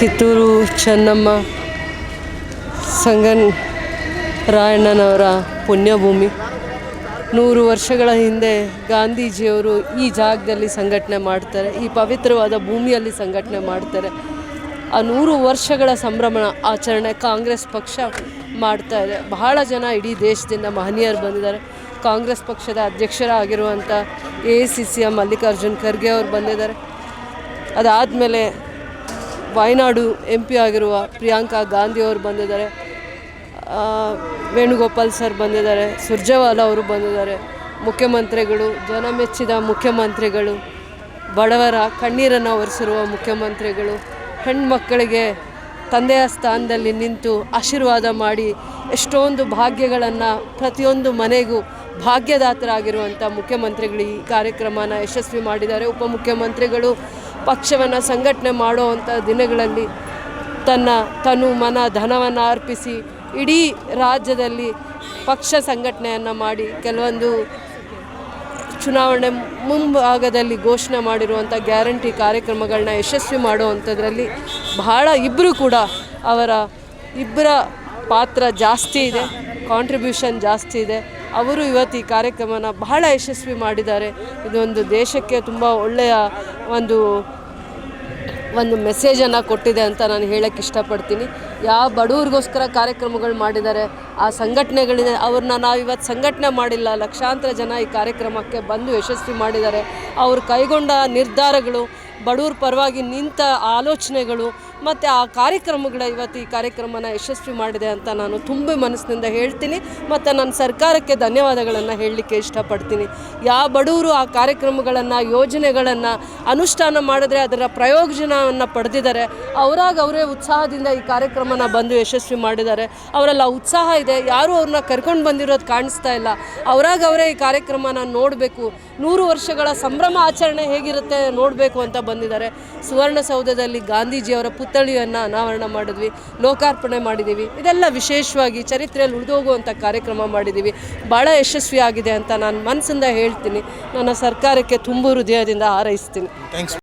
ಕಿತ್ತೂರು ಚೆನ್ನಮ್ಮ ಸಂಗನ್ ರಾಯಣ್ಣನವರ ಪುಣ್ಯಭೂಮಿ. ನೂರು ವರ್ಷಗಳ ಹಿಂದೆ ಗಾಂಧೀಜಿಯವರು ಈ ಜಾಗದಲ್ಲಿ ಸಂಘಟನೆ ಮಾಡ್ತಾರೆ, ಈ ಪವಿತ್ರವಾದ ಭೂಮಿಯಲ್ಲಿ ಸಂಘಟನೆ ಮಾಡ್ತಾರೆ. ಆ ನೂರು ವರ್ಷಗಳ ಸಂಭ್ರಮ ಆಚರಣೆ ಕಾಂಗ್ರೆಸ್ ಪಕ್ಷ ಮಾಡ್ತಾ ಇದೆ. ಬಹಳ ಜನ ಇಡೀ ದೇಶದಿಂದ ಮಹನೀಯರು ಬಂದಿದ್ದಾರೆ. ಕಾಂಗ್ರೆಸ್ ಪಕ್ಷದ ಅಧ್ಯಕ್ಷರಾಗಿರುವಂಥ A C C M Mallikarjun Kharge ಅವರು ಬಂದಿದ್ದಾರೆ. ಅದಾದಮೇಲೆ ವಾಯನಾಡು ಎಂ ಪಿ ಆಗಿರುವ ಪ್ರಿಯಾಂಕಾ ಗಾಂಧಿ ಅವರು ಬಂದಿದ್ದಾರೆ. ವೇಣುಗೋಪಾಲ್ ಸರ್ ಬಂದಿದ್ದಾರೆ, ಸುರ್ಜೇವಾಲಾ ಅವರು ಬಂದಿದ್ದಾರೆ. ಮುಖ್ಯಮಂತ್ರಿಗಳು, ಜನಮೆಚ್ಚಿದ ಮುಖ್ಯಮಂತ್ರಿಗಳು, ಬಡವರ ಕಣ್ಣೀರನ್ನು ಒರೆಸಿರುವ ಮುಖ್ಯಮಂತ್ರಿಗಳು, ಹೆಣ್ಮಕ್ಕಳಿಗೆ ತಂದೆಯ ಸ್ಥಾನದಲ್ಲಿ ನಿಂತು ಆಶೀರ್ವಾದ ಮಾಡಿ ಎಷ್ಟೊಂದು ಭಾಗ್ಯಗಳನ್ನು ಪ್ರತಿಯೊಂದು ಮನೆಗೂ ಭಾಗ್ಯದಾತರಾಗಿರುವಂಥ ಮುಖ್ಯಮಂತ್ರಿಗಳು ಈ ಕಾರ್ಯಕ್ರಮನ ಯಶಸ್ವಿ ಮಾಡಿದ್ದಾರೆ. ಉಪಮುಖ್ಯಮಂತ್ರಿಗಳು ಪಕ್ಷವನ್ನು ಸಂಘಟನೆ ಮಾಡುವಂಥ ದಿನಗಳಲ್ಲಿ ತನ್ನ ತನು ಮನ ಧನವನ್ನು ಅರ್ಪಿಸಿ ಇಡೀ ರಾಜ್ಯದಲ್ಲಿ ಪಕ್ಷ ಸಂಘಟನೆಯನ್ನು ಮಾಡಿ ಕೆಲವೊಂದು ಚುನಾವಣೆ ಮುಂಭಾಗದಲ್ಲಿ ಘೋಷಣೆ ಮಾಡಿರುವಂಥ ಗ್ಯಾರಂಟಿ ಕಾರ್ಯಕ್ರಮಗಳನ್ನ ಯಶಸ್ವಿ ಮಾಡುವಂಥದ್ರಲ್ಲಿ ಬಹಳ ಇಬ್ಬರು ಕೂಡ ಅವರ ಇಬ್ಬರ ಪಾತ್ರ ಜಾಸ್ತಿ ಇದೆ ಕಾಂಟ್ರಿಬ್ಯೂಷನ್ ಜಾಸ್ತಿ ಇದೆ. ಅವರು ಇವತ್ತು ಈ ಕಾರ್ಯಕ್ರಮನ ಬಹಳ ಯಶಸ್ವಿ ಮಾಡಿದ್ದಾರೆ. ಇದೊಂದು ದೇಶಕ್ಕೆ ತುಂಬ ಒಳ್ಳೆಯ ಒಂದು ಒಂದು ಮೆಸೇಜನ್ನು ಕೊಟ್ಟಿದೆ ಅಂತ ನಾನು ಹೇಳಕ್ಕೆ ಇಷ್ಟಪಡ್ತೀನಿ. ಯಾವ ಬಡವರಿಗೋಸ್ಕರ ಕಾರ್ಯಕ್ರಮಗಳು ಮಾಡಿದ್ದಾರೆ, ಆ ಸಂಘಟನೆಗಳಿದೆ, ಅವ್ರನ್ನ ನಾವು ಇವತ್ತು ಸಂಘಟನೆ ಮಾಡಿಲ್ಲ, ಲಕ್ಷಾಂತರ ಜನ ಈ ಕಾರ್ಯಕ್ರಮಕ್ಕೆ ಬಂದು ಯಶಸ್ವಿ ಮಾಡಿದ್ದಾರೆ. ಅವರು ಕೈಗೊಂಡ ನಿರ್ಧಾರಗಳು ಬಡವ್ರ ಪರವಾಗಿ ನಿಂತ ಆಲೋಚನೆಗಳು ಮತ್ತು ಆ ಕಾರ್ಯಕ್ರಮಗಳ ಇವತ್ತು ಈ ಕಾರ್ಯಕ್ರಮನ ಯಶಸ್ವಿ ಮಾಡಿದೆ ಅಂತ ನಾನು ತುಂಬ ಮನಸ್ಸಿನಿಂದ ಹೇಳ್ತೀನಿ. ಮತ್ತು ನನ್ನ ಸರ್ಕಾರಕ್ಕೆ ಧನ್ಯವಾದಗಳನ್ನು ಹೇಳಲಿಕ್ಕೆ ಇಷ್ಟಪಡ್ತೀನಿ. ಯಾವ ಬಡವರು ಆ ಕಾರ್ಯಕ್ರಮಗಳನ್ನು, ಯೋಜನೆಗಳನ್ನು ಅನುಷ್ಠಾನ ಮಾಡಿದ್ರೆ ಅದರ ಪ್ರಯೋಜನವನ್ನು ಪಡೆದಿದ್ದಾರೆ. ಅವರಾಗ ಅವರೇ ಉತ್ಸಾಹದಿಂದ ಈ ಕಾರ್ಯಕ್ರಮನ ಬಂದು ಯಶಸ್ವಿ ಮಾಡಿದ್ದಾರೆ. ಅವರೆಲ್ಲ ಉತ್ಸಾಹ ಇದೆ. ಯಾರೂ ಅವ್ರನ್ನ ಕರ್ಕೊಂಡು ಬಂದಿರೋದು ಕಾಣಿಸ್ತಾ ಇಲ್ಲ. ಅವರಾಗ ಅವರೇ ಈ ಕಾರ್ಯಕ್ರಮನ ನೋಡಬೇಕು. ನೂರು ವರ್ಷಗಳ ಸಂಭ್ರಮ ಆಚರಣೆ ಹೇಗಿರುತ್ತೆ ನೋಡಬೇಕು ಅಂತ ಬಂದಿದ್ದಾರೆ. ಸುವರ್ಣಸೌಧದಲ್ಲಿ ಗಾಂಧೀಜಿಯವರ ಪುತ್ಥಳಿಯನ್ನು ಅನಾವರಣ ಮಾಡಿದ್ವಿ, ಲೋಕಾರ್ಪಣೆ ಮಾಡಿದ್ದೀವಿ ಇದೆಲ್ಲ ವಿಶೇಷವಾಗಿ ಚರಿತ್ರೆಯಲ್ಲಿ ಉಳಿದೋಗುವಂಥ ಕಾರ್ಯಕ್ರಮ ಮಾಡಿದ್ದೀವಿ ಭಾಳ ಯಶಸ್ವಿ ಆಗಿದೆ ಅಂತ ನಾನು ಮನಸ್ಸಿಂದ ಹೇಳ್ತೀನಿ. ನನ್ನ ಸರ್ಕಾರಕ್ಕೆ ತುಂಬು ಹೃದಯದಿಂದ ಹಾರೈಸ್ತೀನಿ. ಥ್ಯಾಂಕ್ಸ್